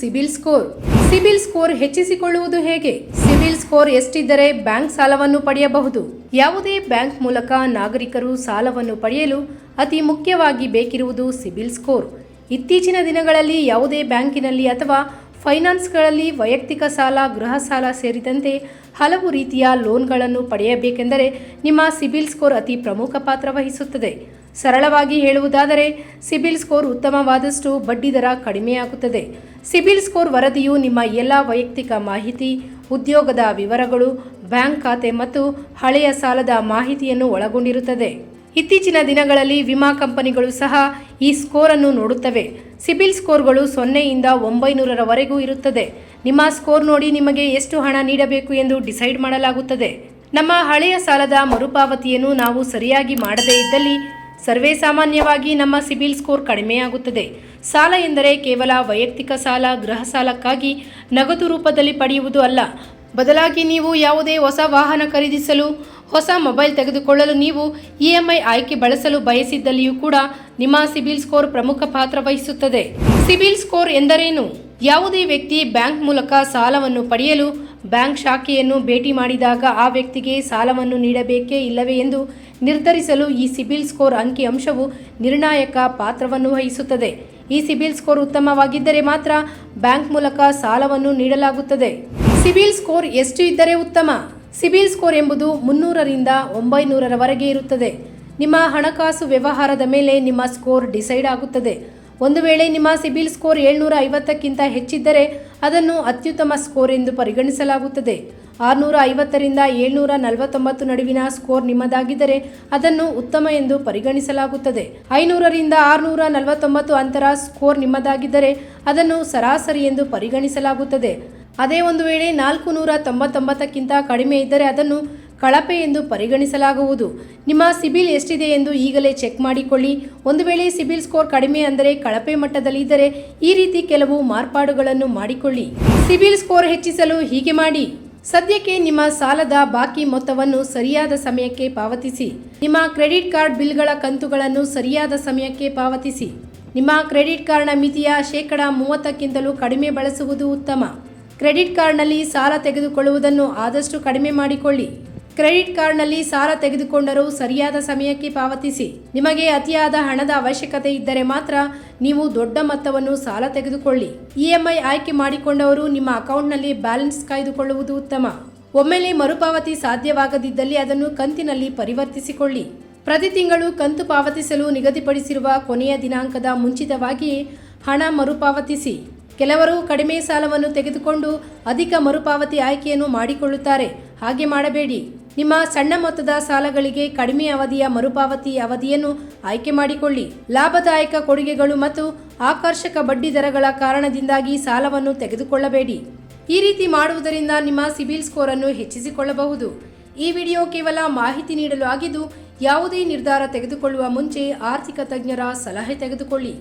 CIBIL score. CIBIL score ಹೆಚ್ಚಿಸಿಕೊಳ್ಳುವುದು ಹೇಗೆ? CIBIL score ಎಷ್ಟಿದ್ದರೆ bank ಸಾಲವನ್ನು ಪಡೆಯಬಹುದು. ಯಾವುದೇ ಬ್ಯಾಂಕ್ ಮೂಲಕ ನಾಗರಿಕರು ಸಾಲವನ್ನು ಪಡೆಯಲು ಅತಿ ಮುಖ್ಯವಾಗಿ ಬೇಕಿರುವುದು ಸಿಬಿಲ್ ಸ್ಕೋರ್. ಇತ್ತೀಚಿನ ದಿನಗಳಲ್ಲಿ ಯಾವುದೇ ಬ್ಯಾಂಕಿನಲ್ಲಿ ಅಥವಾ ಫೈನಾನ್ಸ್ಗಳಲ್ಲಿ ವೈಯಕ್ತಿಕ ಸಾಲ, ಗೃಹ ಸಾಲ ಸೇರಿದಂತೆ ಹಲವು ರೀತಿಯ ಲೋನ್ಗಳನ್ನು ಪಡೆಯಬೇಕೆಂದರೆ ನಿಮ್ಮ ಸಿಬಿಲ್ ಸ್ಕೋರ್ ಅತಿ ಪ್ರಮುಖ ಪಾತ್ರ ವಹಿಸುತ್ತದೆ. ಸರಳವಾಗಿ ಹೇಳುವುದಾದರೆ, ಸಿಬಿಲ್ ಸ್ಕೋರ್ ಉತ್ತಮವಾದಷ್ಟು ಬಡ್ಡಿದರ ಕಡಿಮೆಯಾಗುತ್ತದೆ. ಸಿಬಿಲ್ ಸ್ಕೋರ್ ವರದಿಯು ನಿಮ್ಮ ಎಲ್ಲ ವೈಯಕ್ತಿಕ ಮಾಹಿತಿ, ಉದ್ಯೋಗದ ವಿವರಗಳು, ಬ್ಯಾಂಕ್ ಖಾತೆ ಮತ್ತು ಹಳೆಯ ಸಾಲದ ಮಾಹಿತಿಯನ್ನು ಒಳಗೊಂಡಿರುತ್ತದೆ. ಇತ್ತೀಚಿನ ದಿನಗಳಲ್ಲಿ ವಿಮಾ ಕಂಪನಿಗಳು ಸಹ ಈ ಸ್ಕೋರ್ ಅನ್ನು ನೋಡುತ್ತವೆ. ಸಿಬಿಲ್ ಸ್ಕೋರ್ಗಳು ಸೊನ್ನೆಯಿಂದ ಒಂಬೈನೂರರವರೆಗೂ ಇರುತ್ತದೆ. ನಿಮ್ಮ ಸ್ಕೋರ್ ನೋಡಿ ನಿಮಗೆ ಎಷ್ಟು ಹಣ ನೀಡಬೇಕು ಎಂದು ಡಿಸೈಡ್ ಮಾಡಲಾಗುತ್ತದೆ. ನಮ್ಮ ಹಳೆಯ ಸಾಲದ ಮರುಪಾವತಿಯನ್ನು ನಾವು ಸರಿಯಾಗಿ ಮಾಡದೇ ಇದ್ದಲ್ಲಿ ಸರ್ವೇ ಸಾಮಾನ್ಯವಾಗಿ ನಮ್ಮ ಸಿಬಿಲ್ ಸ್ಕೋರ್ ಕಡಿಮೆಯಾಗುತ್ತದೆ. ಸಾಲ ಎಂದರೆ ಕೇವಲ ವೈಯಕ್ತಿಕ ಸಾಲ, ಗೃಹ ಸಾಲಕ್ಕಾಗಿ ನಗದು ರೂಪದಲ್ಲಿ ಪಡೆಯುವುದು ಅಲ್ಲ. ಬದಲಾಗಿ ನೀವು ಯಾವುದೇ ಹೊಸ ವಾಹನ ಖರೀದಿಸಲು, ಹೊಸ ಮೊಬೈಲ್ ತೆಗೆದುಕೊಳ್ಳಲು ನೀವು ಇ ಎಂ ಐ ಆಯ್ಕೆ ಬಳಸಲು ಬಯಸಿದ್ದಲ್ಲಿಯೂ ಕೂಡ ನಿಮ್ಮ ಸಿಬಿಲ್ ಸ್ಕೋರ್ ಪ್ರಮುಖ ಪಾತ್ರ ವಹಿಸುತ್ತದೆ. ಸಿಬಿಲ್ ಸ್ಕೋರ್ ಎಂದರೇನು? ಯಾವುದೇ ವ್ಯಕ್ತಿ ಬ್ಯಾಂಕ್ ಮೂಲಕ ಸಾಲವನ್ನು ಪಡೆಯಲು ಬ್ಯಾಂಕ್ ಶಾಖೆಯನ್ನು ಭೇಟಿ ಮಾಡಿದಾಗ ಆ ವ್ಯಕ್ತಿಗೆ ಸಾಲವನ್ನು ನೀಡಬೇಕೇ ಇಲ್ಲವೇ ಎಂದು ನಿರ್ಧರಿಸಲು ಈ ಸಿಬಿಲ್ ಸ್ಕೋರ್ ಅಂಕಿಅಂಶವು ನಿರ್ಣಾಯಕ ಪಾತ್ರವನ್ನು ವಹಿಸುತ್ತದೆ. ಈ ಸಿಬಿಲ್ ಸ್ಕೋರ್ ಉತ್ತಮವಾಗಿದ್ದರೆ ಮಾತ್ರ ಬ್ಯಾಂಕ್ ಮೂಲಕ ಸಾಲವನ್ನು ನೀಡಲಾಗುತ್ತದೆ. ಸಿಬಿಲ್ ಸ್ಕೋರ್ ಎಷ್ಟು ಇದ್ದರೆ ಉತ್ತಮ? ಸಿಬಿಲ್ ಸ್ಕೋರ್ ಎಂಬುದು ಮುನ್ನೂರರಿಂದ ಒಂಬೈನೂರರವರೆಗೆ ಇರುತ್ತದೆ. ನಿಮ್ಮ ಹಣಕಾಸು ವ್ಯವಹಾರದ ಮೇಲೆ ನಿಮ್ಮ ಸ್ಕೋರ್ ಡಿಸೈಡ್ ಆಗುತ್ತದೆ. ಒಂದು ವೇಳೆ ನಿಮ್ಮ ಸಿಬಿಲ್ ಸ್ಕೋರ್ ಏಳ್ನೂರ ಐವತ್ತಕ್ಕಿಂತ ಹೆಚ್ಚಿದ್ದರೆ ಅದನ್ನು ಅತ್ಯುತ್ತಮ ಸ್ಕೋರ್ ಎಂದು ಪರಿಗಣಿಸಲಾಗುತ್ತದೆ. ಆರುನೂರ ಐವತ್ತರಿಂದ ಏಳ್ನೂರ ನಲವತ್ತೊಂಬತ್ತು ನಡುವಿನ ಸ್ಕೋರ್ ನಿಮ್ಮದಾಗಿದ್ದರೆ ಅದನ್ನು ಉತ್ತಮ ಎಂದು ಪರಿಗಣಿಸಲಾಗುತ್ತದೆ. ಐನೂರರಿಂದ ಆರುನೂರ ನಲವತ್ತೊಂಬತ್ತು ಅಂತರ ಸ್ಕೋರ್ ನಿಮ್ಮದಾಗಿದ್ದರೆ ಅದನ್ನು ಸರಾಸರಿ ಎಂದು ಪರಿಗಣಿಸಲಾಗುತ್ತದೆ. ಅದೇ ಒಂದು ವೇಳೆ ನಾಲ್ಕು ನೂರ ತೊಂಬತ್ತೊಂಬತ್ತಕ್ಕಿಂತ ಕಡಿಮೆ ಇದ್ದರೆ ಅದನ್ನು ಕಳಪೆ ಎಂದು ಪರಿಗಣಿಸಲಾಗುವುದು. ನಿಮ್ಮ ಸಿಬಿಲ್ ಎಷ್ಟಿದೆ ಎಂದು ಈಗಲೇ ಚೆಕ್ ಮಾಡಿಕೊಳ್ಳಿ. ಒಂದು ವೇಳೆ ಸಿಬಿಲ್ ಸ್ಕೋರ್ ಕಡಿಮೆ ಅಂದರೆ ಕಳಪೆ ಮಟ್ಟದಲ್ಲಿ ಇದ್ದರೆ ಈ ರೀತಿ ಕೆಲವು ಮಾರ್ಪಾಡುಗಳನ್ನು ಮಾಡಿಕೊಳ್ಳಿ. ಸಿಬಿಲ್ ಸ್ಕೋರ್ ಹೆಚ್ಚಿಸಲು ಹೀಗೆ ಮಾಡಿ. ಸದ್ಯಕ್ಕೆ ನಿಮ್ಮ ಸಾಲದ ಬಾಕಿ ಮೊತ್ತವನ್ನು ಸರಿಯಾದ ಸಮಯಕ್ಕೆ ಪಾವತಿಸಿ. ನಿಮ್ಮ ಕ್ರೆಡಿಟ್ ಕಾರ್ಡ್ ಬಿಲ್ಗಳ ಕಂತುಗಳನ್ನು ಸರಿಯಾದ ಸಮಯಕ್ಕೆ ಪಾವತಿಸಿ. ನಿಮ್ಮ ಕ್ರೆಡಿಟ್ ಕಾರ್ಡ್ನ ಮಿತಿಯ ಶೇಕಡ ಮೂವತ್ತಕ್ಕಿಂತಲೂ ಕಡಿಮೆ ಬಳಸುವುದು ಉತ್ತಮ. ಕ್ರೆಡಿಟ್ ಕಾರ್ಡ್ನಲ್ಲಿ ಸಾಲ ತೆಗೆದುಕೊಳ್ಳುವುದನ್ನು ಆದಷ್ಟು ಕಡಿಮೆ ಮಾಡಿಕೊಳ್ಳಿ. ಕ್ರೆಡಿಟ್ ಕಾರ್ಡ್ನಲ್ಲಿ ಸಾಲ ತೆಗೆದುಕೊಂಡರೂ ಸರಿಯಾದ ಸಮಯಕ್ಕೆ ಪಾವತಿಸಿ. ನಿಮಗೆ ಅತಿಯಾದ ಹಣದ ಅವಶ್ಯಕತೆ ಇದ್ದರೆ ಮಾತ್ರ ನೀವು ದೊಡ್ಡ ಮೊತ್ತವನ್ನು ಸಾಲ ತೆಗೆದುಕೊಳ್ಳಿ. ಇಎಂಐ ಆಯ್ಕೆ ಮಾಡಿಕೊಂಡವರು ನಿಮ್ಮ ಅಕೌಂಟ್ನಲ್ಲಿ ಬ್ಯಾಲೆನ್ಸ್ ಕಾಯ್ದುಕೊಳ್ಳುವುದು ಉತ್ತಮ. ಒಮ್ಮೆಲೆ ಮರುಪಾವತಿ ಸಾಧ್ಯವಾಗದಿದ್ದಲ್ಲಿ ಅದನ್ನು ಕಂತಿನಲ್ಲಿ ಪರಿವರ್ತಿಸಿಕೊಳ್ಳಿ. ಪ್ರತಿ ತಿಂಗಳು ಕಂತು ಪಾವತಿಸಲು ನಿಗದಿಪಡಿಸಿರುವ ಕೊನೆಯ ದಿನಾಂಕದ ಮುಂಚಿತವಾಗಿ ಹಣ ಮರುಪಾವತಿಸಿ. ಕೆಲವರು ಕಡಿಮೆ ಸಾಲವನ್ನು ತೆಗೆದುಕೊಂಡು ಅಧಿಕ ಮರುಪಾವತಿ ಆಯ್ಕೆಯನ್ನು ಮಾಡಿಕೊಳ್ಳುತ್ತಾರೆ. ಹಾಗೆ ಮಾಡಬೇಡಿ. ನಿಮ್ಮ ಸಣ್ಣ ಮೊತ್ತದ ಸಾಲಗಳಿಗೆ ಕಡಿಮೆ ಅವಧಿಯ ಮರುಪಾವತಿ ಅವಧಿಯನ್ನು ಆಯ್ಕೆ ಮಾಡಿಕೊಳ್ಳಿ. ಲಾಭದಾಯಕ ಕೊಡುಗೆಗಳು ಮತ್ತು ಆಕರ್ಷಕ ಬಡ್ಡಿ ದರಗಳ ಕಾರಣದಿಂದಾಗಿ ಸಾಲವನ್ನು ತೆಗೆದುಕೊಳ್ಳಬೇಡಿ. ಈ ರೀತಿ ಮಾಡುವುದರಿಂದ ನಿಮ್ಮ ಸಿಬಿಲ್ ಸ್ಕೋರ್ ಅನ್ನು ಹೆಚ್ಚಿಸಿಕೊಳ್ಳಬಹುದು. ಈ ವಿಡಿಯೋ ಕೇವಲ ಮಾಹಿತಿ ನೀಡಲು ಆಗಿದ್ದು, ಯಾವುದೇ ನಿರ್ಧಾರ ತೆಗೆದುಕೊಳ್ಳುವ ಮುಂಚೆ ಆರ್ಥಿಕ ತಜ್ಞರ ಸಲಹೆ ತೆಗೆದುಕೊಳ್ಳಿ.